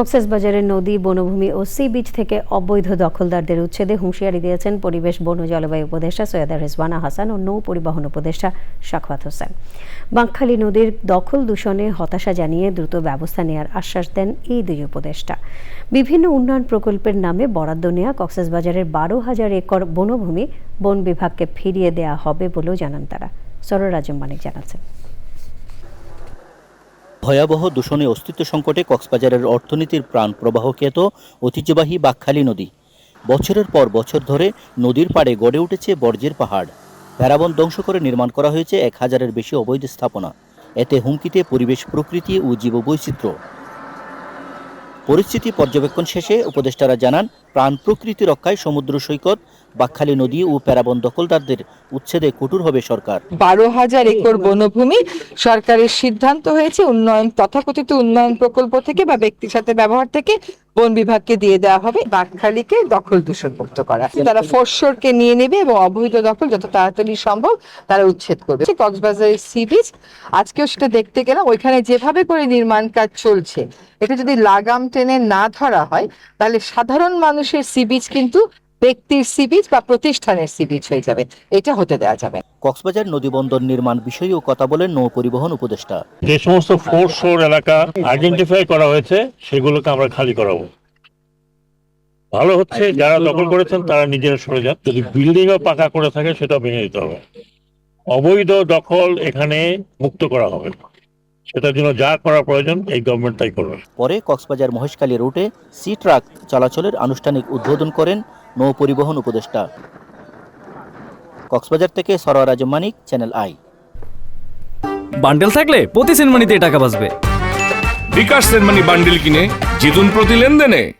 কক্সবাজারের নদী, বনভূমি ও সি বিচ থেকে অবৈধ দখলদারদের উচ্ছেদে হুঁশিয়ারি দিয়েছেন পরিবেশ, বন জলবায়ু উপদেষ্টা সৈয়দা রেজওয়ানা হাসান ও নৌ পরিবহন উপদেষ্টা শাকওয়াত হোসেন। বাঁকখালী নদীর দখল দূষণে হতাশা জানিয়ে দ্রুত ব্যবস্থা নেওয়ার আশ্বাস দেন এই দুই উপদেষ্টা। বিভিন্ন উন্নয়ন প্রকল্পের নামে বরাদ্দ নেওয়া কক্সবাজারের বারো হাজার একর বনভূমি বন বিভাগকে ফিরিয়ে দেয়া হবে বলেও জানান তারা। সররাজম মানিক জানাচ্ছেন। ভয়াবহ দূষণে অস্তিত্ব সংকটে কক্সবাজারের অর্থনীতির প্রাণ প্রবাহ খ্যাত ঐতিহ্যবাহী বাকখালী নদী। বছরের পর বছর ধরে নদীর পাড়ে গড়ে উঠেছে বর্জ্যের পাহাড়। প্যারাবন ধ্বংস করে নির্মাণ করা হয়েছে এক হাজারের বেশি অবৈধ স্থাপনা। এতে হুমকিতে পরিবেশ, প্রকৃতি ও জীববৈচিত্র্য পরিস্থিতি পর্যবেক্ষণ শেষে উপদেষ্টারা জানান, প্রাণ প্রকৃতি রক্ষায় সমুদ্র সৈকত, বাকখালী নদী ও প্যারাবন দখলদারদের উচ্ছেদে কঠোর হবে সরকার। বারো হাজার একর বনভূমি সরকারের সিদ্ধান্ত হয়েছে উন্নয়ন, তথাকথিত উন্নয়ন প্রকল্প থেকে বা ব্যক্তির সাথে ব্যবহার থেকে বন বিভাগকে দিয়ে দেওয়া হবে বাঘখালীকে দখল দূষণ মুক্ত করা। তারা ফোরশোরকে নিয়ে নেবে এবং অবৈধ দখল যত তাড়াতাড়ি সম্ভব তারা উচ্ছেদ করবে। কক্সবাজারের সি বিচ আজকেও সেটা দেখতে গেলাম ওইখানে যেভাবে করে নির্মাণ কাজ চলছে এটা যদি লাগাম টেনে না ধরা হয় তাহলে সাধারণ মানুষের সি বিচ কিন্তু ব্যক্তির সি বিচ বা প্রতিষ্ঠানের সি বিচ হয়ে যাবে। এটা হতে দেওয়া যাবে। কক্সবাজার নদীবন্দর নির্মাণ বিষয়েও কথা বলেন নৌ পরিবহন উপদেষ্টা। যে সমস্ত ফোর শোর এলাকা আইডেন্টিফাই করা হয়েছে সেগুলোকে আমরা খালি করাবো। ভালো হচ্ছে যারা দখল করেছেন তারা নিজেরা সরে যান। যদি বিল্ডিং ও পাকা করে থাকে সেটা ভেঙে দিতে হবে। অবৈধ দখল এখানে মুক্ত করা হবে। সেটার জন্য যা করা প্রয়োজন এই গভর্নমেন্ট তাই করবে। পরে কক্সবাজার মহেশখালী রুটে সি ট্রাক চলাচলের আনুষ্ঠানিক উদ্বোধন করেন নৌ পরিবহন উপদেষ্টা। কক্সবাজার থেকে Sarwar Azam Manik channel I bundle থাকলে প্রতি সেনমানিতে টাকা বাঁচবে। বিকাশ সেনমানি বান্ডিল কিনে জিতুন প্রতি লেনদেনে।